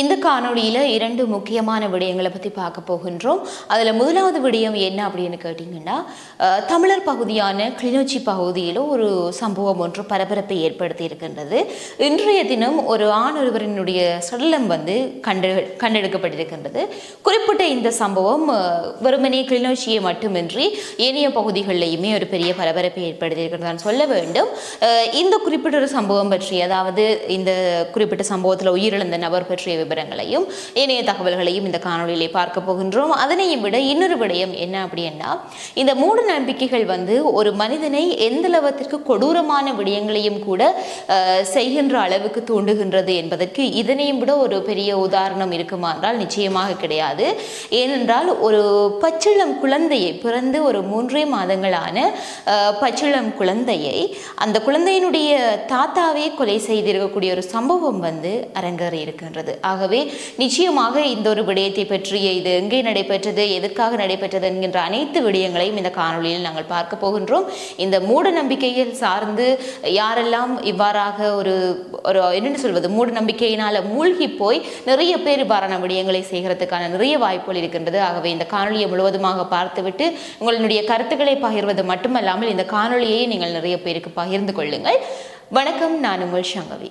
இந்த காணொளியில் இரண்டு முக்கியமான விடயங்களை பற்றி பார்க்க போகின்றோம். அதில் முதலாவது விடயம் என்ன அப்படின்னு கேட்டிங்கன்னா தமிழர் பகுதியான கிளிநொச்சி பகுதியில் ஒரு சம்பவம் ஒன்று பரபரப்பை ஏற்படுத்தி இருக்கின்றது. இன்றைய தினம் ஒரு ஆண் ஒருவரினுடைய சடலம் வந்து கண்டு கண்டெடுக்கப்பட்டிருக்கின்றது. குறிப்பிட்ட இந்த சம்பவம் வெறுமனே கிளிநொச்சியை மட்டுமின்றி ஏனைய பகுதிகளிலையுமே ஒரு பெரிய பரபரப்பை ஏற்படுத்தியிருக்கிறது நான் சொல்ல வேண்டும். இந்த குறிப்பிட்ட ஒரு சம்பவம் பற்றி அதாவது இந்த குறிப்பிட்ட சம்பவத்தில் உயிரிழந்த நபர் பற்றிய விவரங்களையும் ஏனைய தகவல்களையும் இந்த காணொளியிலே பார்க்க போகின்றோம். அதனையும் விட இன்னொரு விடயம் என்ன அப்படின்னா இந்த மூட நம்பிக்கைகள் வந்து ஒரு மனிதனை எந்த அளவத்திற்கு கொடூரமான விடயங்களையும் கூட செய்கின்ற அளவுக்கு தூண்டுகின்றது என்பதற்கு இதனையும் விட ஒரு பெரிய உதாரணம் இருக்குமா என்றால் நிச்சயமாக கிடையாது. ஏனென்றால் ஒரு பச்சிளம் குழந்தையை பிறந்து ஒரு மூன்றே மாதங்களான பச்சிளம் குழந்தையை அந்த குழந்தையினுடைய தாத்தாவே கொலை செய்திருக்கக்கூடிய ஒரு சம்பவம் வந்து அரங்கேறி இருக்கின்றது ஆகவே நிச்சயமாக இந்த ஒரு விடயத்தை பற்றிய இது எங்கே நடைபெற்றது எதற்காக நடைபெற்றது என்கின்ற அனைத்து விடயங்களையும் இந்த காணொலியில் நாங்கள் பார்க்க போகின்றோம். இந்த மூட நம்பிக்கையில் சார்ந்து யாரெல்லாம் இவ்வாறாக ஒரு ஒரு என்னென்னு சொல்வது மூட நம்பிக்கையினால் மூழ்கி போய் நிறைய பேர் இவ்வாறான விடயங்களை செய்கிறதுக்கான நிறைய வாய்ப்புகள் இருக்கின்றது. ஆகவே இந்த காணொலியை முழுவதுமாக பார்த்துவிட்டு உங்களுடைய கருத்துக்களை பகிர்வது மட்டுமல்லாமல் இந்த காணொலியை நீங்கள் நிறைய பேருக்கு பகிர்ந்து கொள்ளுங்கள். வணக்கம் நான் உங்கள் சங்கவி.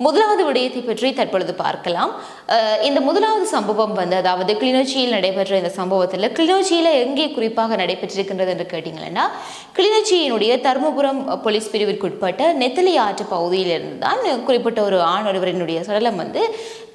முதலாவது விடயத்தை பற்றி தற்பொழுது பார்க்கலாம். இந்த முதலாவது சம்பவம் வந்து அதாவது கிளிநொச்சியில் நடைபெற்ற இந்த சம்பவத்தில் கிளிநொச்சியில் எங்கே குறிப்பாக நடைபெற்றிருக்கின்றது என்று கேட்டிங்கன்னா கிளிநொச்சியினுடைய தருமபுரம் போலீஸ் பிரிவிற்குட்பட்ட நெத்தலி ஆற்று பகுதியிலிருந்து தான் குறிப்பிட்ட ஒரு ஆண் ஒருவரினுடைய சடலம் வந்து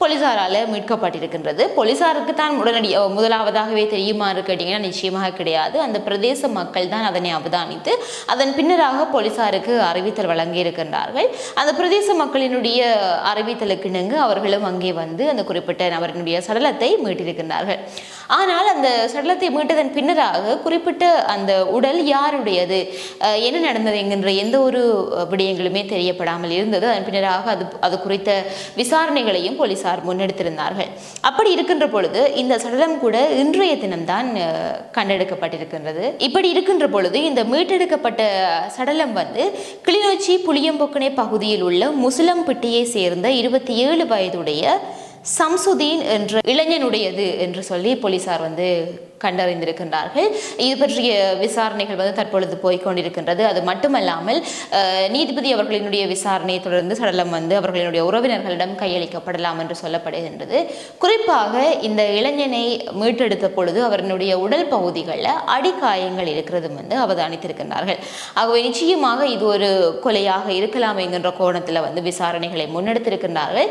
போலீசாரால் மீட்கப்பட்டிருக்கின்றது. போலீசாருக்கு தான் உடனடி முதலாவதாகவே தெரியுமா கேட்டிங்கன்னா நிச்சயமாக கிடையாது. அந்த பிரதேச மக்கள் தான் அதனை அவதானித்து அதன் பின்னராக போலீசாருக்கு அறிவித்தல் வழங்கியிருக்கின்றார்கள். அந்த பிரதேச மக்களினுடைய அறிவித்தலுக்கு அவர்களும் அங்கே வந்து அந்த குறிப்பிட்ட நபரினுடைய சடலத்தை மீட்டிருக்கின்றார்கள். ஆனால் அந்த சடலத்தை மீட்டதன் பின்னராக குறிப்பிட்ட அந்த உடல் யாருடையது? என்ன நடந்தது என்கின்ற எந்த ஒரு விடயங்களுமே தெரியப்படாமல் இருந்தது. அதன் பின்னராக அது அது குறித்த விசாரணைகளையும் போலீசார் முன்னெடுத்திருந்தார்கள். அப்படி இருக்கின்ற பொழுது இந்த சடலம் கூட இன்றைய தினம்தான் கண்டெடுக்கப்பட்டிருக்கின்றது. இப்படி இருக்கின்ற பொழுது இந்த மீட்டெடுக்கப்பட்ட சடலம் வந்து கிளிநொச்சி புளியம்பொக்கனை பகுதியில் உள்ள முஸ்லம்பிட்டியை சேர்ந்த இருபத்தி ஏழு வயதுடைய சம்சுதீன் என்ற இளைஞனுடையது என்று சொல்லி போலீசார் வந்து கண்டறிந்திருக்கின்றார்கள். இது பற்றிய விசாரணைகள் வந்து தற்பொழுது போய்க்கொண்டிருக்கின்றது. அது மட்டுமல்லாமல் நீதிபதி அவர்களினுடைய விசாரணையை தொடர்ந்து சடலம் வந்து அவர்களினுடைய உறவினர்களிடம் கையளிக்கப்படலாம் என்று சொல்லப்படுகின்றது. குறிப்பாக இந்த இளைஞனை மீட்டெடுத்த பொழுது அவரினுடைய உடல் பகுதிகளில் அடிக்காயங்கள் இருக்கிறது வந்து அவதானித்திருக்கின்றார்கள். ஆகவே நிச்சயமாக இது ஒரு கொலையாக இருக்கலாம் என்கின்ற கோணத்தில் வந்து விசாரணைகளை முன்னெடுத்திருக்கின்றார்கள்.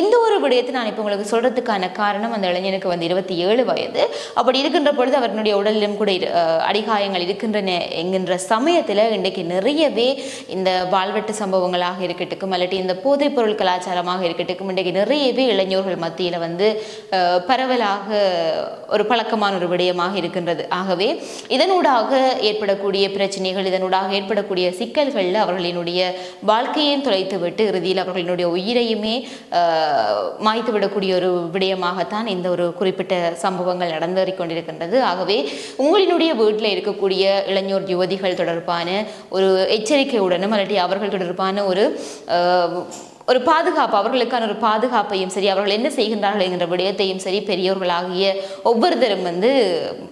இந்த ஒரு விடயத்தை நான் இப்போ உங்களுக்கு சொல்றதுக்கான காரணம் அந்த இளைஞனுக்கு வந்து இருபத்தி ஏழு வயது. அப்படி இருக்கின்ற பொழுது அவர்களுடைய உடலிலும் கூட இரு- அடிகாயங்கள் இருக்கின்றன. என்கின்ற சமயத்தில் இன்றைக்கு நிறையவே இந்த வாழ்வெட்டு சம்பவங்களாக இருக்கட்டும் அல்லட்டு இந்த போதைப் பொருள் கலாச்சாரமாக இருக்கட்டும் இன்றைக்கு நிறையவே இளைஞர்கள் மத்தியில் வந்து பரவலாக ஒரு பழக்கமான ஒரு விடயமாக இருக்கின்றது. ஆகவே இதனூடாக ஏற்படக்கூடிய பிரச்சனைகள் இதனூடாக ஏற்படக்கூடிய சிக்கல்களில் அவர்களினுடைய வாழ்க்கையையும் தொலைத்துவிட்டு இறுதியில் அவர்களினுடைய உயிரையுமே மாய்த்து விடக்கூடிய ஒரு விடயமாகத்தான் இந்த ஒரு குறிப்பிட்ட சம்பவங்கள் நடந்தேறிக் கொண்டிருக்கின்றது. ஆகவே உங்களினுடைய வீட்டில் இருக்கக்கூடிய இளைஞர் யுவதிகள் தொடர்பான ஒரு எச்சரிக்கையுடனும் அல்லது அவர்கள் தொடர்பான ஒரு ஒரு பாதுகாப்பு அவர்களுக்கான ஒரு பாதுகாப்பையும் சரி அவர்கள் என்ன செய்கின்றார்கள் என்கிற விடயத்தையும் சரி பெரியவர்களாகிய ஒவ்வொருத்தரும் வந்து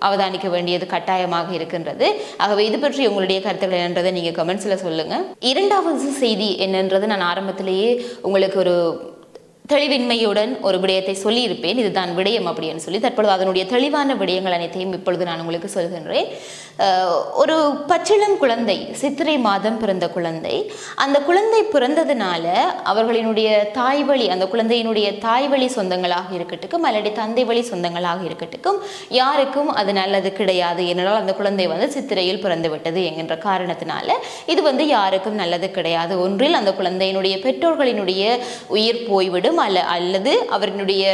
அவதானிக்க வேண்டியது கட்டாயமாக இருக்கின்றது. ஆகவே இது பற்றி உங்களுடைய கருத்துக்கள் என்னன்றதை நீங்கள் கமெண்ட்ஸில் சொல்லுங்கள் இரண்டாவது செய்தி என்னன்றது நான் ஆரம்பத்திலேயே உங்களுக்கு ஒரு தெளிவின்மையுடன் ஒரு விடயத்தை சொல்லியிருப்பேன். இதுதான் விடயம் அப்படின்னு சொல்லி தற்பொழுது அதனுடைய தெளிவான விடயங்கள் அனைத்தையும் இப்பொழுது நான் உங்களுக்கு சொல்கின்றேன். ஒரு பச்சிளம் குழந்தை சித்திரை மாதம் பிறந்த குழந்தை. அந்த குழந்தை பிறந்ததுனால அவர்களினுடைய தாய் வழி அந்த குழந்தையினுடைய தாய் வழி சொந்தங்களாக இருக்கட்டுக்கும் அல்லது தந்தை வழி சொந்தங்களாக இருக்கட்டுக்கும் யாருக்கும் அது நல்லது கிடையாது ஏனென்றால் அந்த குழந்தை வந்து சித்திரையில் பிறந்து விட்டது என்கின்ற காரணத்தினால இது வந்து யாருக்கும் நல்லது கிடையாது. ஒன்றில் அந்த குழந்தையினுடைய பெற்றோர்களினுடைய உயிர் போய்விடும். அல்ல அல்லது அவரினுடைய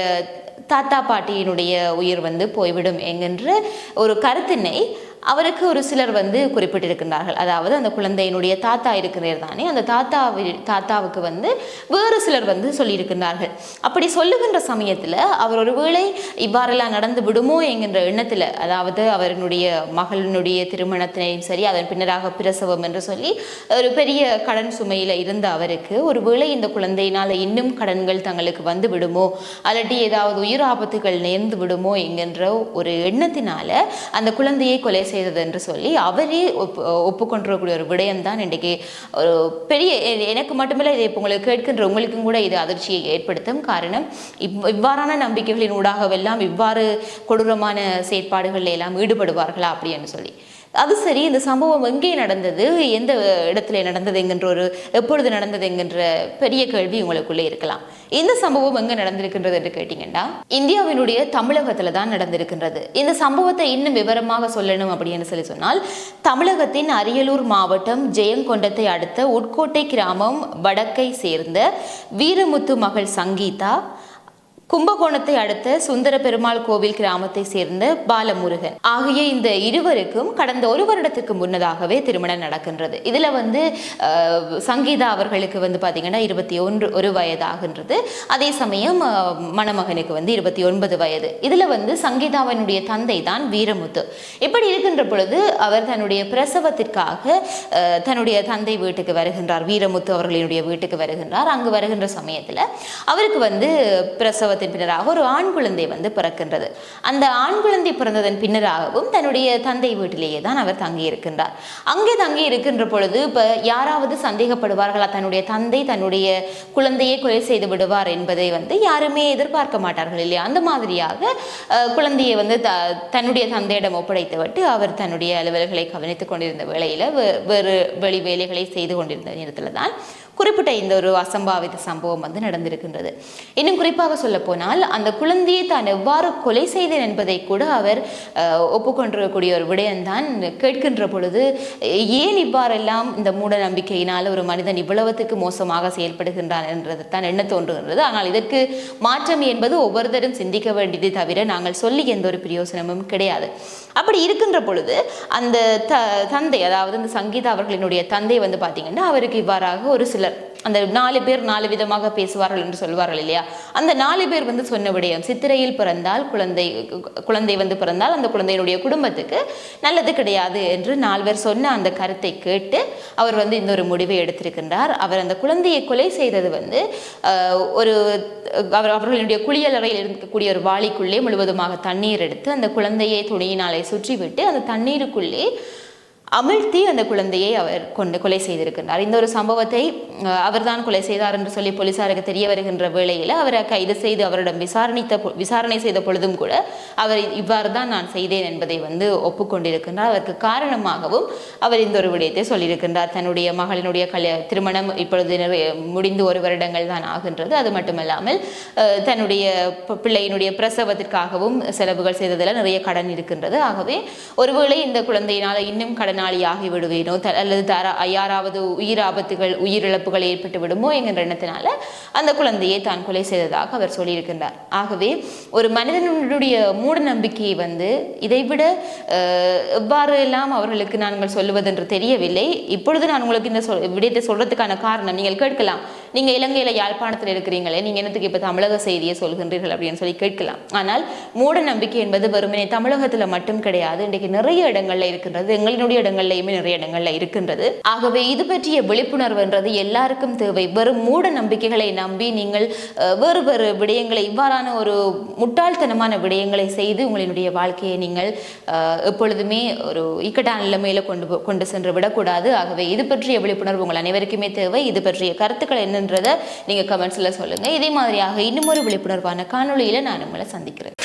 தாத்தா பாட்டியினுடைய உயிர் வந்து போய்விடும் என்கின்ற ஒரு கருத்தினை அவருக்கு ஒரு சிலர் வந்து குறிப்பிட்டிருக்கின்றார்கள். அதாவது அந்த குழந்தையினுடைய தாத்தா இருக்கிறார் தானே அந்த தாத்தாவி தாத்தாவுக்கு வந்து வேறு சிலர் வந்து சொல்லியிருக்கின்றார்கள். அப்படி சொல்லுகின்ற சமயத்தில் அவர் ஒருவேளை இவ்வாறெல்லாம் நடந்து விடுமோ என்கின்ற எண்ணத்தில் அதாவது அவருடைய மகளினுடைய திருமணத்தினையும் சரி அதன் பின்னராக பிரசவம் என்று சொல்லி ஒரு பெரிய கடன் சுமையில் இருந்த அவருக்கு ஒருவேளை இந்த குழந்தையினால் இன்னும் கடன்கள் தங்களுக்கு வந்து விடுமோ அல்லாட்டி ஏதாவது உயிர் ஆபத்துகள் நேர்ந்து விடுமோ என்கின்ற ஒரு எண்ணத்தினால அந்த குழந்தையை கொலை செய்தது என்று சொல்லி அவரே ஒப்பு ஒப்புக்கொண்டிருக்கக்கூடிய ஒரு விடயம்தான் இன்றைக்கு ஒரு பெரிய எனக்கு மட்டுமில்லை இதை இப்போ உங்களுக்கு கேட்கின்ற உங்களுக்கும் கூட இது அதிர்ச்சியை ஏற்படுத்தும் காரணம். இவ் இவ்வாறான நம்பிக்கைகளின் ஊடாகவெல்லாம் இவ்வாறு கொடூரமான செயற்பாடுகளில் எல்லாம் ஈடுபடுவார்களா அப்படின்னு சொல்லி. அது சரி இந்த சம்பவம் எங்கே நடந்தது? எந்த இடத்துல நடந்தது என்கின்ற ஒரு எப்பொழுது நடந்தது என்கின்ற பெரிய கேள்வி உங்களுக்குள்ளே இருக்கலாம். இந்த சம்பவம் எங்க நடந்திருக்கின்றது என்று கேட்டீங்கன்னா இந்தியாவினுடைய தமிழகத்துல தான் நடந்திருக்கின்றது. இந்த சம்பவத்தை இன்னும் விவரமாக சொல்லணும் அப்படின்னு சொல்லி சொன்னால் தமிழகத்தின் அரியலூர் மாவட்டம் ஜெயங்கொண்டத்தை அடுத்த உட்கோட்டை கிராமம் வடக்கை சேர்ந்த வீரமுத்து மகள் சங்கீதா கும்பகோணத்தை அடுத்த சுந்தர பெருமாள் கோவில் கிராமத்தை சேர்ந்த பாலமுருகன். ஆகிய இந்த இருவருக்கும் கடந்த ஒரு வருடத்துக்கு முன்னதாகவே திருமணம் நடக்கின்றது. இதுல வந்து சங்கீதா அவர்களுக்கு வந்து பாத்தீங்கன்னா இருபத்தி ஒன்று ஒரு வயதாகின்றது. அதே சமயம் மணமகனுக்கு வந்து இருபத்தி ஒன்பது வயது. இதுல வந்து சங்கீதாவினுடைய தந்தை தான் வீரமுத்து. இப்படி இருக்கின்ற பொழுது அவர் தன்னுடைய பிரசவத்திற்காக தன்னுடைய தந்தை வீட்டுக்கு வருகின்றார். வீரமுத்து அவர்களினுடைய வீட்டுக்கு வருகின்றார். அங்கு வருகின்ற சமயத்துல அவருக்கு வந்து பிரசவ பிரசவத்தின் பின்னராக ஒரு ஆண் குழந்தை வந்து பிறக்கின்றது. அந்த ஆண் குழந்தை பிறந்ததன் பின்னராகவும் தன்னுடைய தந்தை வீட்டிலேயே தான் அவர் தங்கி இருக்கின்றார் அங்கே தங்கி இருக்கின்ற பொழுது இப்போ யாராவது சந்தேகப்படுவார்களா? தன்னுடைய தந்தை தன்னுடைய குழந்தையை கொலை செய்து விடுவார் என்பதை வந்து யாருமே எதிர்பார்க்க மாட்டார்கள் இல்லையா? அந்த மாதிரியாக குழந்தையை வந்து த தன்னுடைய தந்தையிடம் ஒப்படைத்து விட்டு அவர் தன்னுடைய அலுவல்களை கவனித்துக் கொண்டிருந்த வேளையில் வேறு வெளி வேலைகளை செய்து கொண்டிருந்த நேரத்தில் தான் குறிப்பிட்ட இந்த ஒரு அசம்பாவித சம்பவம் வந்து நடந்திருக்கின்றது. இன்னும் குறிப்பாக சொல்ல போனால் அந்த குழந்தையை தான் எவ்வாறு கொலை செய்தேன் என்பதை கூட அவர் ஒப்புக்கொண்டிருக்கக்கூடிய ஒரு விடயம்தான் கேட்கின்ற பொழுது ஏன் இவ்வாறெல்லாம் இந்த மூட நம்பிக்கையினால் ஒரு மனிதன் இவ்வளவுத்துக்கு மோசமாக செயல்படுகின்றான் என்றது தான் என்ன தோன்றுகின்றது. ஆனால் இதற்கு மாற்றம் என்பது ஒவ்வொருத்தரும் சிந்திக்க வேண்டியது தவிர நாங்கள் சொல்லி எந்த ஒரு பிரயோசனமும் கிடையாது. அப்படி இருக்கின்ற பொழுது அந்த த தந்தை அதாவது இந்த சங்கீதா அவர்களினுடைய தந்தை வந்து பார்த்தீங்கன்னா அவருக்கு இவ்வாறாக ஒரு சிலர் அந்த நாலு பேர் நாலு விதமாக பேசுவார்கள் என்று சொல்வார்கள் இல்லையா? அந்த நாலு பேர் வந்து சொன்ன விடயம் சித்திரையில் பிறந்தால் குழந்தை குழந்தை வந்து பிறந்தால் அந்த குழந்தையினுடைய குடும்பத்துக்கு நல்லது கிடையாது என்று நால்வர் சொன்ன அந்த கருத்தை கேட்டு அவர் வந்து இந்த ஒரு முடிவை எடுத்திருக்கின்றார். அவர் அந்த குழந்தையை கொலை செய்தது வந்து ஒரு அவர் அவர்களுடைய குளியலறையில் இருக்கக்கூடிய ஒரு வாளிக்குள்ளே முழுவதுமாக தண்ணீர் எடுத்து அந்த குழந்தையை துணியினாலே சுற்றிவிட்டு அந்த தண்ணீருக்குள்ளே அமிழ்த்தி அந்த குழந்தையை அவர் கொண்டு கொலை செய்திருக்கின்றார். இந்த ஒரு சம்பவத்தை அவர்தான் கொலை செய்தார் என்று சொல்லி போலீசாருக்கு தெரிய வருகின்ற வேளையில் அவரை கைது செய்து அவரிடம் விசாரணித்த விசாரணை செய்த பொழுதும் கூட அவர் இவ்வாறு தான் நான் செய்தேன் என்பதை வந்து ஒப்புக்கொண்டிருக்கின்றார். அதற்கு காரணமாகவும் அவர் இந்த ஒரு விடயத்தை சொல்லியிருக்கின்றார். தன்னுடைய மகளினுடைய கல்யா திருமணம் இப்பொழுது நிறைய- முடிந்து ஒரு வருடங்கள் தான் ஆகின்றது. அது மட்டுமல்லாமல் தன்னுடைய பிள்ளையினுடைய பிரசவத்திற்காகவும் செலவுகள் செய்ததில் நிறைய கடன் இருக்கின்றது. ஆகவே ஒருவேளை இந்த குழந்தையினால் இன்னும் கடன் ஆகி விடுவேனோ? த- அல்லது தர யாராவது உயிர் ஆபத்துகள் உயிரிழப்புகள் ஏற்பட்டு விடுமோ என்கின்ற எண்ணத்தினால அந்த குழந்தையை தான் கொலை செய்ததாக அவர் சொல்லியிருக்கின்றார். ஆகவே ஒரு மனிதனுடைய மூட நம்பிக்கையை வந்து இதைவிட எவ்வாறு எல்லாம் அவர்களுக்கு நாங்கள் சொல்லுவதென்று தெரியவில்லை. இப்பொழுது நான் உங்களுக்கு இந்த சொல் விடயத்தை சொல்றதுக்கான காரணம் நீங்கள் கேட்கலாம். நீங்கள் இலங்கையில் யாழ்ப்பாணத்தில் இருக்கிறீங்களே நீங்கள் என்னத்துக்கு இப்போ தமிழக செய்தியை சொல்கின்றீர்கள் அப்படின்னு சொல்லி கேட்கலாம். ஆனால் மூட நம்பிக்கை என்பது வெறுமனே தமிழகத்தில் மட்டும் கிடையாது இன்றைக்கு நிறைய இடங்களில் இருக்கின்றது எங்களினுடைய இடங்கள்லையுமே நிறைய இடங்களில் இருக்கின்றது. ஆகவே இது பற்றிய விழிப்புணர்வுன்றது எல்லாருக்கும் தேவை. வெறும் மூட நம்பிக்கைகளை நம்பி நீங்கள் வேறு வேறு விடயங்களை இவ்வாறான ஒரு முட்டாள்தனமான விடயங்களை செய்து உங்களினுடைய வாழ்க்கையை நீங்கள் எப்பொழுதுமே ஒரு இக்கட்டான நிலைமையில கொண்டு கொண்டு சென்று விடக்கூடாது. ஆகவே இது பற்றிய விழிப்புணர்வு உங்கள் அனைவருக்குமே தேவை. இது பற்றிய கருத்துக்கள் என்னன்றதை நீங்க கமெண்ட்ஸில் சொல்லுங்க. இதே மாதிரியாக இன்னும் ஒரு விழிப்புணர்வான காணொலியில் நான் உங்களை சந்திக்கிறேன்.